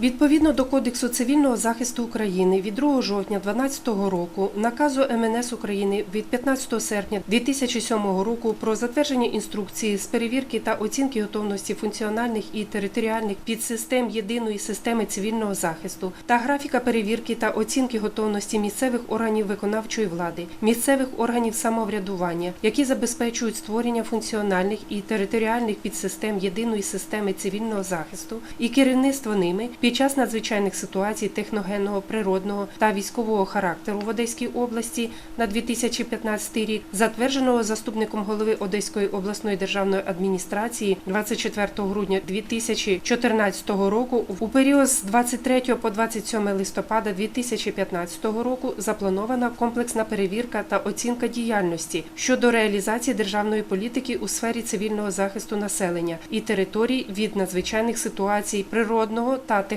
Відповідно до Кодексу цивільного захисту України від 2 жовтня 2012 року, наказу МНС України від 15 серпня 2007 року про затвердження інструкції з перевірки та оцінки готовності функціональних і територіальних підсистем єдиної системи цивільного захисту та графіка перевірки та оцінки готовності місцевих органів виконавчої влади, місцевих органів самоврядування, які забезпечують створення функціональних і територіальних підсистем єдиної системи цивільного захисту і керівництво ними під час надзвичайних ситуацій техногенного, природного та військового характеру в Одеській області на 2015 рік, затвердженого заступником голови Одеської обласної державної адміністрації 24 грудня 2014 року у період з 23 по 27 листопада 2015 року запланована комплексна перевірка та оцінка діяльності щодо реалізації державної політики у сфері цивільного захисту населення і територій від надзвичайних ситуацій природного та техногенного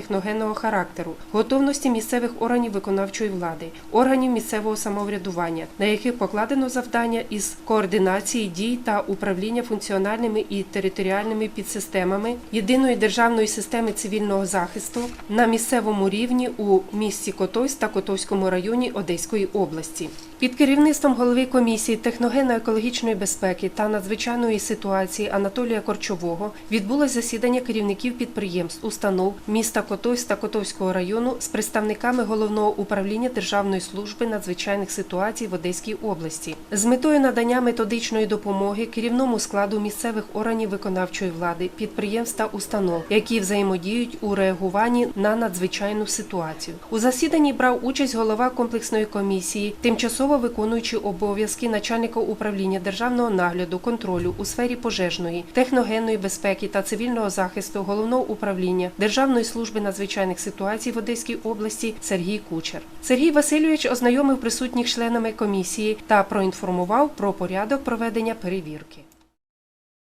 характеру, готовності місцевих органів виконавчої влади, органів місцевого самоврядування, на яких покладено завдання із координації дій та управління функціональними і територіальними підсистемами єдиної державної системи цивільного захисту на місцевому рівні у місті Котовськ та Котовському районі Одеської області. Під керівництвом голови комісії техногенно-екологічної безпеки та надзвичайної ситуації Анатолія Корчового відбулось засідання керівників підприємств, установ міста Котовськ та Котовського району з представниками головного управління Державної служби надзвичайних ситуацій в Одеській області з метою надання методичної допомоги керівному складу місцевих органів виконавчої влади, підприємств та установ, які взаємодіють у реагуванні на надзвичайну ситуацію. У засіданні брав участь голова комплексної комісії, тимчасово виконуючий обов'язки начальника управління державного нагляду, контролю у сфері пожежної, техногенної безпеки та цивільного захисту головного управління Державної служби надзвичайних ситуацій в Одеській області Сергій Кучер. Сергій Васильович ознайомив присутніх членами комісії та проінформував про порядок проведення перевірки.